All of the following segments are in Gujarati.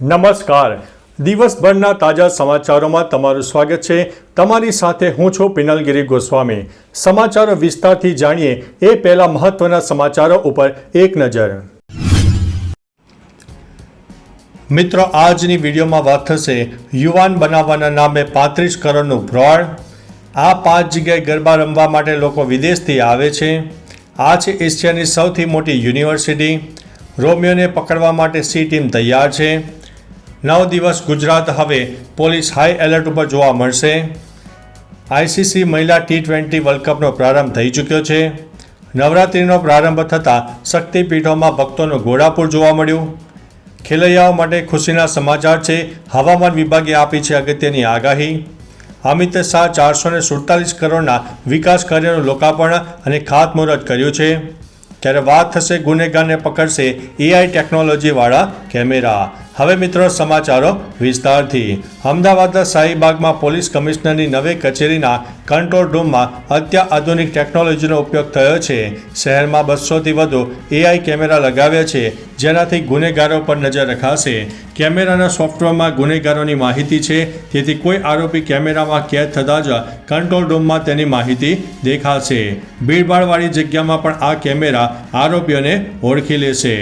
નમસ્કાર. દિવસભરના તાજા સમાચારોમાં તમારું સ્વાગત છે. તમારી સાથે હું છું પિનલગીરી ગોસ્વામી. સમાચારો વિસ્તારથી જાણીએ એ પહેલા મહત્વના સમાચારો ઉપર એક નજર. મિત્રો, આજની વિડીયોમાં વાત થશે યુવાન બનાવવાના નામે પાંત્રીસ કરોડનું ભ્રોડ આ પાંચ જગ્યાએ ગરબા રમવા માટે લોકો વિદેશથી આવે છે. આ છે એશિયાની સૌથી મોટી યુનિવર્સિટી. રોમિયોને પકડવા માટે સી ટીમ તૈયાર છે. નવ દિવસ ગુજરાત હવે પોલીસ હાઈ એલર્ટ ઉપર જોવા મળશે. આઈસીસી મહિલા ટી ટ્વેન્ટી વર્લ્ડ કપનો પ્રારંભ થઈ ચૂક્યો છે. નવરાત્રિનો પ્રારંભ થતાં શક્તિપીઠોમાં ભક્તોનું ઘોડાપુર જોવા મળ્યું. ખેલૈયાઓ માટે ખુશીના સમાચાર છે. હવામાન વિભાગે આપી છે અગત્યની આગાહી. અમિત શાહ ચારસો ને સુડતાલીસ કરોડના વિકાસ કાર્યનું લોકાર્પણ અને ખાતમુહૂર્ત કર્યું છે. ત્યારે વાત થશે ગુનેગારને પકડશે એઆઈ ટેકનોલોજીવાળા કેમેરા. હવે મિત્રો સમાચારો વિસ્તારથી. અમદાવાદના શાહીબાગમાં પોલીસ કમિશનરની નવી કચેરીના કંટ્રોલ રૂમમાં અત્યાધુનિક ટેકનોલોજીનો ઉપયોગ થયો છે. શહેરમાં બસોથી વધુ એઆઈ કેમેરા લગાવ્યા છે, જેનાથી ગુનેગારો પર નજર રખાશે. કેમેરાના સોફ્ટવેરમાં ગુનેગારોની માહિતી છે, તેથી કોઈ આરોપી કેમેરામાં કેદ થતાં જ કંટ્રોલ રૂમમાં તેની માહિતી દેખાશે. ભીડભાડવાળી જગ્યામાં પણ આ કેમેરા આરોપીઓને ઓળખી લેશે.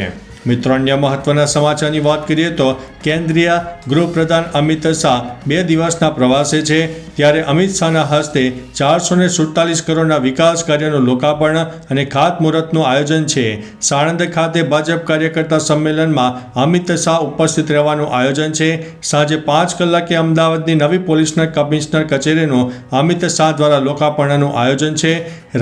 મિત્રો, અન્ય મહત્વના સમાચારની વાત કરીએ તો કેન્દ્રીય ગૃહપ્રધાન અમિત શાહ બે દિવસના પ્રવાસે છે. ત્યારે અમિત શાહના હસ્તે ચારસો ને સુડતાલીસ કરોડના વિકાસ કાર્યનું લોકાર્પણ અને ખાતમુહૂર્તનું આયોજન છે. સાણંદ ખાતે ભાજપ કાર્યકર્તા સંમેલનમાં અમિત શાહ ઉપસ્થિત રહેવાનું આયોજન છે. સાંજે પાંચ કલાકે અમદાવાદની નવી પોલીસના કમિશનર કચેરીનું અમિત શાહ દ્વારા લોકાર્પણનું આયોજન છે.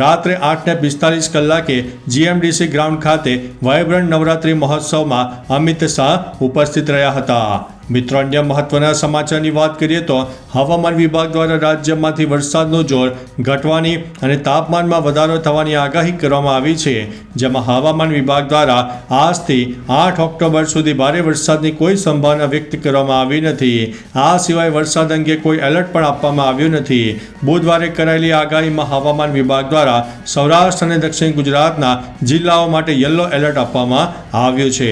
રાત્રે આઠને પિસ્તાલીસ કલાકે જીએમડીસી ગ્રાઉન્ડ ખાતે વાયબ્રન્ટ નવરાત્રિ મહોત્સવમાં અમિત શાહ ઉપસ્થિત રહ્યા હતા. મિત્રો, અન્ય મહત્વના સમાચારની વાત કરીએ તો હવામાન વિભાગ દ્વારા રાજ્યમાંથી વરસાદનું જોર, ઘટવાની અને તાપમાનમાં વધારો થવાની આગાહી કરવામાં આવી છે. જેમાં હવામાન વિભાગ દ્વારા આજથી આઠ ઓક્ટોબર સુધી ભારે વરસાદની કોઈ સંભાવના વ્યક્ત કરવામાં આવી નથી. આ સિવાય વરસાદ અંગે કોઈ એલર્ટ પણ આપવામાં આવ્યું નથી. બુધવારે કરાયેલી આગાહીમાં હવામાન વિભાગ દ્વારા સૌરાષ્ટ્ર અને દક્ષિણ ગુજરાતના જિલ્લાઓ માટે યલો એલર્ટ આપવામાં આવ્યું છે.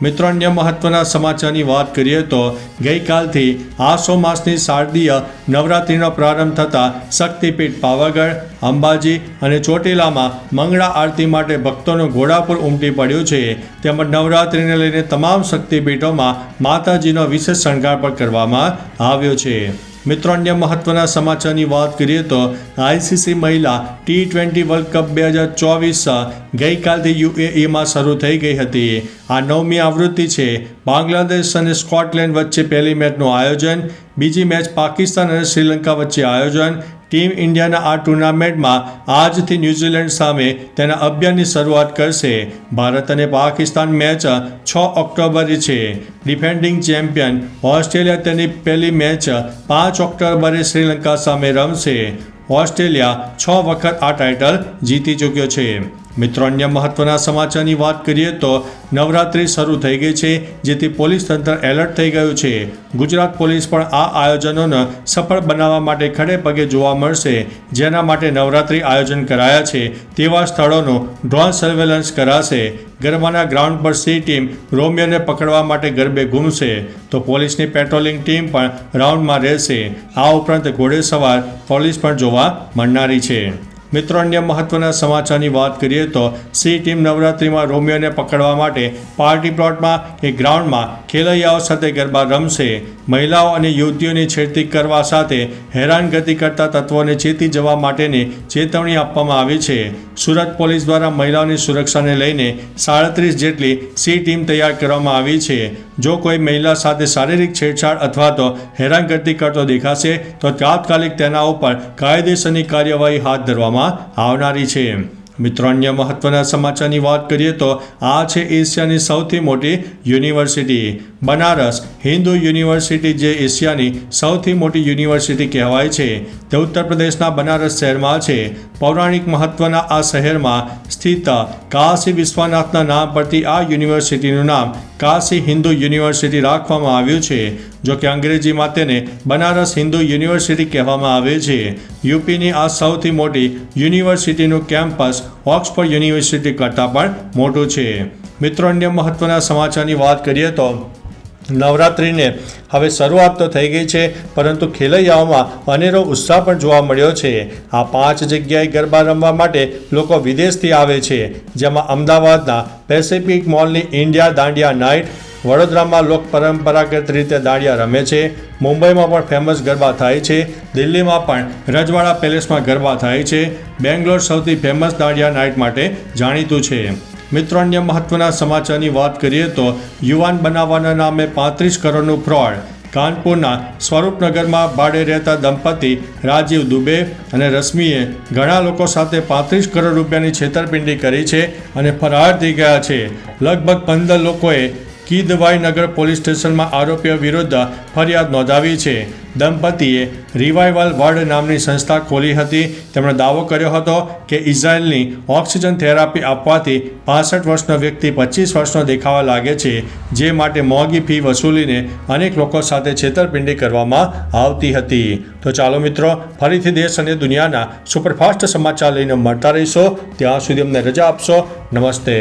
મિત્રો, અન્ય મહત્વના સમાચારની વાત કરીએ તો ગઈકાલથી આસો માસની શારદીય નવરાત્રિનો પ્રારંભ થતાં શક્તિપીઠ પાવાગઢ, અંબાજી અને ચોટીલામાં મંગળા આરતી માટે ભક્તોનું ઘોડાપુર ઉમટી પડ્યું છે. તેમજ નવરાત્રિને લઈને તમામ શક્તિપીઠોમાં માતાજીનો વિશેષ શણગાર પણ કરવામાં આવ્યો છે. મિત્રો, અન્ય મહત્વના સમાચારની વાત કરીએ તો આઈસીસી મહિલા ટી ટ્વેન્ટી વર્લ્ડ કપ બે હજાર ચોવીસ ગઈકાલથી યુએઈમાં શરૂ થઈ ગઈ હતી. આ નવમી આવૃત્તિ છે. બાંગ્લાદેશ અને સ્કોટલેન્ડ વચ્ચે પહેલી મેચનું આયોજન, બીજી મેચ પાકિસ્તાન અને શ્રીલંકા વચ્ચે આયોજન ટીમ ઇન્ડિયાના આ ટુર્નામેન્ટમાં આજથી ન્યૂઝીલેન્ડ સામે તેના અભિયાનની શરૂઆત કરશે. ભારત અને પાકિસ્તાન મેચ છ ઓક્ટોબરે છે. ડિફેન્ડિંગ ચેમ્પિયન ઓસ્ટ્રેલિયા તેની પહેલી મેચ પાંચ ઓક્ટોબરે શ્રીલંકા સામે રમશે. ઓસ્ટ્રેલિયા છ વખત આ ટાઇટલ જીતી ચૂક્યો છે. મિત્રો, અન્ય મહત્વના સમાચારની વાત કરીએ તો નવરાત્રિ શરૂ થઈ ગઈ છે, જેથી પોલીસ તંત્ર એલર્ટ થઈ ગયું છે. ગુજરાત પોલીસ પણ આ આયોજનોને સફળ બનાવવા માટે ખડે પગે જોવા મળશે. જેના માટે નવરાત્રિ આયોજન કરાયા છે, તેવા સ્થળોનો ડ્રોન સર્વેલન્સ કરાશે. ગરબાના ગ્રાઉન્ડ પર સી ટીમ રોમિયોને પકડવા માટે ગરબે ઘૂમશે. તો પોલીસની પેટ્રોલિંગ ટીમ પણ રાઉન્ડમાં રહેશે. આ ઉપરાંત ઘોડેસવાર પોલીસ પણ જોવા મળનારી છે. મિત્રો, અન્ય મહત્વના સમાચારની વાત કરીએ તો સી ટીમ નવરાત્રિમાં રોમિયોને પકડવા માટે પાર્ટી પ્લોટમાં કે ગ્રાઉન્ડમાં ખેલૈયાઓ સાથે ગરબા રમશે. મહિલાઓ અને યુવતીઓની છેડતી કરવા સાથે હેરાનગતિ કરતા તત્વોને ચેતી જવા માટેની ચેતવણી આપવામાં આવી છે. સુરત પોલીસ દ્વારા મહિલાઓની સુરક્ષાને લઈને સાડત્રીસ જેટલી સી ટીમ તૈયાર કરવામાં આવી છે. જો કોઈ મહિલા સાથે શારીરિક છેડછાડ અથવા તો હેરાનગતિ કરતો દેખાશે, તો તાત્કાલિક તેના ઉપર કાયદેસરની કાર્યવાહી હાથ ધરવામાં આવનારી છે. મિત્રો, અન્ય મહત્વના સમાચારની વાત કરીએ તો આ છે એશિયાની સૌથી મોટી યુનિવર્સિટી, બનારસ હિન્દુ યુનિવર્સિટી જે એશિયાની સૌથી મોટી યુનિવર્સિટી કહેવાય છે. તે ઉત્તર પ્રદેશના બનારસ શહેરમાં છે. પૌરાણિક મહત્વના આ શહેરમાં સ્થિત કાશી વિશ્વનાથના નામ પરથી આ યુનિવર્સિટીનું નામ કાશી હિન્દુ યુનિવર્સિટી રાખવામાં આવ્યું છે. જો કે અંગ્રેજીમાં તેને બનારસ હિન્દુ યુનિવર્સિટી કહેવામાં આવે છે. યુપીની આ સૌથી મોટી યુનિવર્સિટીનું કેમ્પસ ઓક્સફર્ડ યુનિવર્સિટી કરતાં પણ મોટું છે. મિત્રો, અન્ય મહત્વના સમાચારની વાત કરીએ તો નવરાત્રિને હવે શરૂઆત તો થઈ ગઈ છે, પરંતુ ખેલૈયાઓમાં અનેરો ઉત્સાહ પણ જોવા મળ્યો છે. આ પાંચ જગ્યાએ ગરબા રમવા માટે લોકો વિદેશથી આવે છે, જેમાં અમદાવાદના પેસિફિક મોલની ઇન્ડિયા દાંડિયા નાઇટ વડોદરામાં લોક પરંપરાગત રીતે દાંડિયા રમે છે. મુંબઈમાં પણ ફેમસ ગરબા થાય છે. દિલ્હીમાં પણ રજવાડા પેલેસમાં ગરબા થાય છે. બેંગ્લોર સૌથી ફેમસ દાંડિયા નાઇટ માટે જાણીતું છે. મિત્રો, અન્ય મહત્વના સમાચારની વાત કરીએ તો યુવાન બનાવવાના નામે પાંત્રીસ કરોડનું ફ્રોડ કાનપુરના સ્વરૂપનગરમાં ભાડે રહેતા દંપતી રાજીવ દુબે અને રશ્મિએ ઘણા લોકો સાથે પાંત્રીસ કરોડ રૂપિયાની છેતરપિંડી કરી છે અને ફરાર થઈ ગયા છે. લગભગ પંદર લોકોએ કીદવાઈ નગર પોલીસ સ્ટેશનમાં આરોપીઓ વિરુદ્ધ ફરિયાદ નોંધાવી છે. દંપતીએ રિવાઇવલ વર્લ્ડ નામની સંસ્થા ખોલી હતી. તેમણે દાવો કર્યો હતો કે ઇઝરાયલની ઓક્સિજન થેરાપી આપવાથી પાસઠ વર્ષનો વ્યક્તિ પચીસ વર્ષનો દેખાવા લાગે છે, જે માટે મોંઘી ફી વસૂલીને અનેક લોકો સાથે છેતરપિંડી કરવામાં આવતી હતી. તો ચાલો મિત્રો, ફરીથી દેશ અને દુનિયાના સુપરફાસ્ટ સમાચાર લઈને મળતા રહીશો. ત્યાં સુધી અમને રજા આપશો. નમસ્તે.